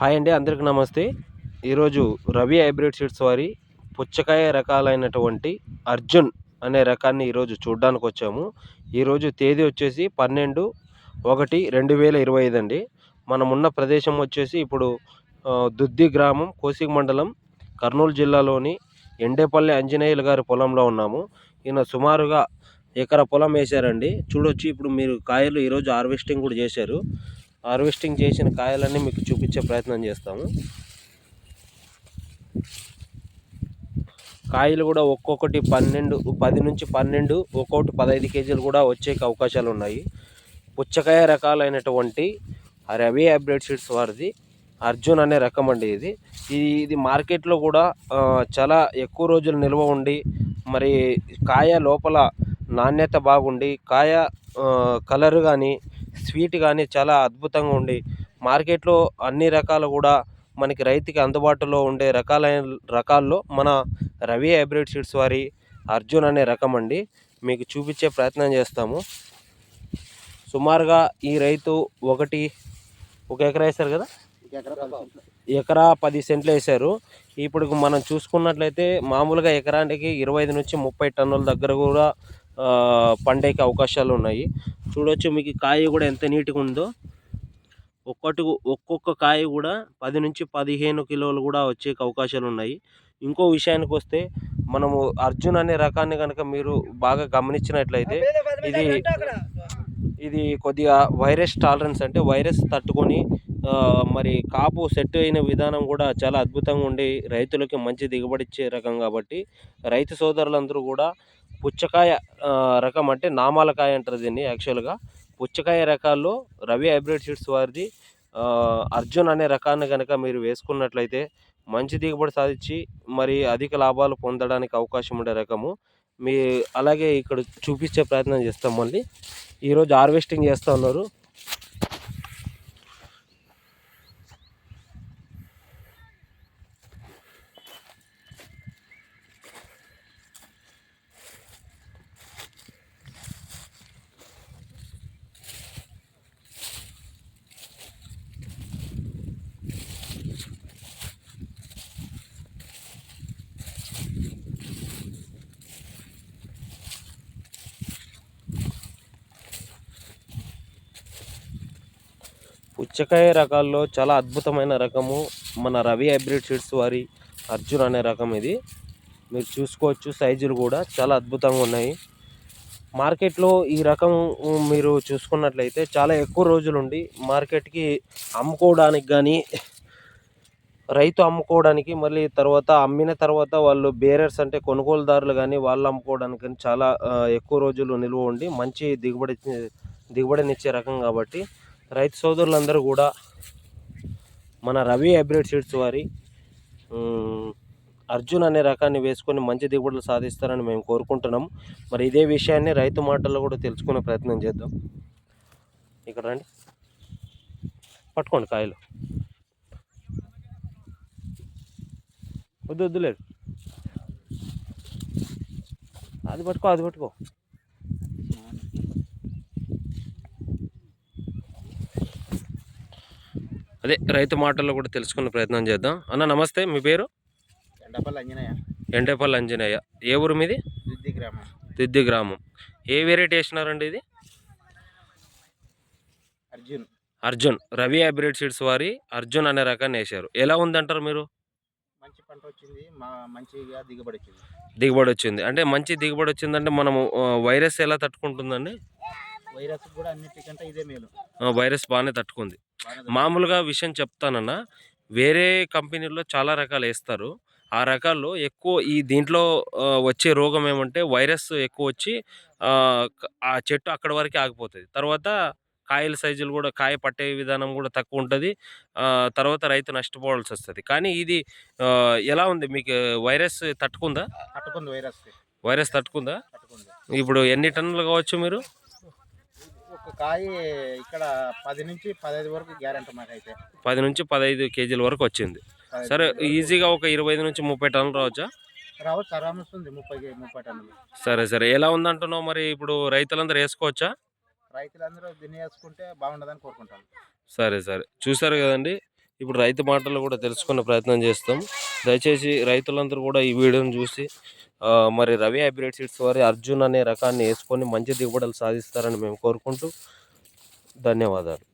Hi అండి అందరికి నమస్తే. ఈరోజు రవి హైబ్రిడ్ సీడ్స్ వారి పుచ్చకాయ రకాలైనటువంటి అర్జున్ అనే రకాన్ని ఈరోజు చూడడానికి వచ్చాము. ఈరోజు తేదీ వచ్చేసి పన్నెండు ఒకటి రెండు వేల ఇరవై ఐదు అండి. మనం ఉన్న ప్రదేశం వచ్చేసి ఇప్పుడు దుద్ది గ్రామం కోసిక మండలం కర్నూలు జిల్లాలోని ఎండేపల్లి అంజనేయులు గారి పొలంలో ఉన్నాము. ఈయన సుమారుగా ఎకర పొలం వేశారండి. చూడొచ్చు ఇప్పుడు మీరు కాయలు ఈరోజు హార్వెస్టింగ్ కూడా చేశారు. హార్వెస్టింగ్ చేసిన కాయలన్నీ మీకు చూపించే ప్రయత్నం చేస్తాము. కాయలు కూడా ఒక్కొక్కటి పన్నెండు పది నుంచి పన్నెండు ఒక్కొక్కటి పదహైదు కేజీలు కూడా వచ్చే అవకాశాలు ఉన్నాయి. పుచ్చకాయ రకాలైనటువంటి రవి హైబ్రిడ్ సీడ్స్ వారిది అర్జున్ అనే రకం అండి ఇది. ఇది మార్కెట్లో కూడా చాలా ఎక్కువ రోజులు నిల్వ ఉండి మరి కాయ లోపల నాణ్యత బాగుండి కాయ కలర్ కానీ స్వీట్ కానీ చాలా అద్భుతంగా ఉండి మార్కెట్లో అన్ని రకాలు కూడా మనకి రైతుకి అందుబాటులో ఉండే రకాలైన రకాల్లో మన రవి హైబ్రిడ్ సీడ్స్ వారి అర్జున్ అనే రకం అండి. మీకు చూపించే ప్రయత్నం చేస్తాము. సుమారుగా ఈ రైతు ఒకటి ఒక ఎకరా వేశారు కదా? ఎకరా పది సెంట్లు వేశారు. ఇప్పుడు మనం చూసుకున్నట్లయితే మామూలుగా ఎకరానికి ఇరవై ఐదు నుంచి ముప్పై టన్నుల దగ్గర కూడా పండేకి అవకాశాలు ఉన్నాయి. చూడొచ్చు మీకు కాయ కూడా ఎంత నీట్గా ఉందో. ఒక్కటి ఒక్కొక్క కాయ కూడా పది నుంచి పదిహేను కిలోలు కూడా వచ్చే అవకాశాలు ఉన్నాయి. ఇంకో విషయానికి వస్తే మనము అర్జున్ అనే రకాన్ని కనుక మీరు బాగా గమనించినట్లయితే ఇది ఇది కొద్దిగా వైరస్ టాలరెన్స్ అంటే వైరస్ తట్టుకొని మరి కాపు సెట్ అయిన విధానం కూడా చాలా అద్భుతంగా ఉండి రైతులకి మంచి దిగుబడి ఇచ్చే రకం కాబట్టి రైతు సోదరులందరూ కూడా పుచ్చకాయ రకం అంటే నామాలకాయ అంటారు దీన్ని యాక్చువల్గా పుచ్చకాయ రకాల్లో రవి హైబ్రిడ్ సీడ్స్ వారిది అర్జున్ అనే రకాన్ని కనుక మీరు వేసుకున్నట్లయితే మంచి దిగుబడి సాధించి మరి అధిక లాభాలు పొందడానికి అవకాశం ఉండే రకము. మీ అలాగే ఇక్కడ చూపించే ప్రయత్నం చేస్తాం మళ్ళీ. ఈరోజు హార్వెస్టింగ్ చేస్తూ ఉన్నారు. పుచ్చకాయ రకాల్లో చాలా అద్భుతమైన రకము మన రవి హైబ్రిడ్ సీడ్స్ వారి అర్జున్ అనే రకం ఇది. మీరు చూసుకోవచ్చు సైజులు కూడా చాలా అద్భుతంగా ఉన్నాయి. మార్కెట్లో ఈ రకం మీరు చూసుకున్నట్లయితే చాలా ఎక్కువ రోజులు ఉండి మార్కెట్కి అమ్ముకోవడానికి కానీ రైతు అమ్ముకోవడానికి మళ్ళీ తర్వాత అమ్మిన తర్వాత వాళ్ళు బేరర్స్ అంటే కొనుగోలుదారులు కానీ వాళ్ళు అమ్ముకోవడానికి కానీ చాలా ఎక్కువ రోజులు నిల్వ ఉండి మంచి దిగుబడి దిగుబడినిచ్చే రకం కాబట్టి రైతు సోదరులందరూ కూడా మన రవి హైబ్రిడ్ సీడ్స్ వారి అర్జున్ అనే రకాన్ని వేసుకొని మంచి దిగుబడులు సాధిస్తారని మేము కోరుకుంటున్నాం. మరి ఇదే విషయాన్ని రైతు మాటల్లో కూడా తెలుసుకునే ప్రయత్నం చేద్దాం. ఇక్కడ రండి. పట్టుకోండి కాయలు. వద్దు వద్దులేదు. అది పట్టుకో అది పట్టుకో. అదే రైతు మాటల్లో కూడా తెలుసుకునే ప్రయత్నం చేద్దాం. అన్న నమస్తే మీ పేరు? ఎండపల్లి అంజనయ్య. ఎండేపల్లి అంజనేయ ఏ ఊరు మీది? దుద్ది గ్రామం. దిద్ది గ్రామం. ఏ వెరైటీ వేసినారండి ఇది? అర్జున్. అర్జున్. రవి హైబ్రిడ్ సీడ్స్ వారి అర్జున్ అనే రకాన్ని వేశారు. ఎలా ఉందంటారు మీరు? మంచి పంట వచ్చింది మంచిగా దిగుబడి వచ్చింది. దిగుబడి వచ్చింది. అంటే మంచి దిగుబడి వచ్చిందంటే మనము వైరస్ ఎలా తట్టుకుంటుందండి? వైరస్ కూడా అన్నిటికంటే ఇదే మేలు. వైరస్ బాగానే తట్టుకుంది. మామూలుగా విషయం చెప్తానన్న వేరే కంపెనీల్లో చాలా రకాలు వేస్తారు. ఆ రకాల్లో ఎక్కువ ఈ దీంట్లో వచ్చే రోగం ఏమంటే వైరస్ ఎక్కువ వచ్చి ఆ, చెట్టు అక్కడ వరకే ఆగిపోతుంది. తర్వాత కాయల సైజులు కూడా కాయ పట్టే విధానం కూడా తక్కువ ఉంటుంది. తర్వాత రైతు నష్టపోవాల్సి వస్తుంది. కానీ ఇది ఎలా ఉంది? మీకు వైరస్ తట్టుకుందా? తట్టుకుంది వైరస్ వైరస్ తట్టుకుందా. ఇప్పుడు ఎన్ని టన్నులు కావచ్చు మీరు? కాయ ఇక్కడ పది నుంచి పదహైదు వరకు గ్యారెంటీ మాకైతే. పది నుంచి పదహైదు కేజీల వరకు వచ్చింది. సరే. ఈజీగా ఒక ఇరవై ఐదు నుంచి ముప్పై టన్నులు రావచ్చా? రావచ్చు ఆరామ్ వస్తుంది ముప్పై ముప్పై టన్నులు. సరే సరే. ఎలా ఉందంటున్నావు మరి? ఇప్పుడు రైతులందరూ వేసుకోవచ్చా? రైతులందరూ దీన్ని వేసుకుంటే బాగుండదని కోరుకుంటాను. సరే సరే. చూసారు కదండి? ఇప్పుడు రైతు మాటలు కూడా తెలుసుకునే ప్రయత్నం చేస్తాం. దయచేసి రైతులందరూ కూడా ఈ వీడియోని చూసి మరి రవి హైబ్రిడ్ సీడ్స్ వారి అర్జున్ అనే రకాన్ని వేసుకొని మంచి దిగుబడులు సాధిస్తారని మేము కోరుకుంటూ ధన్యవాదాలు.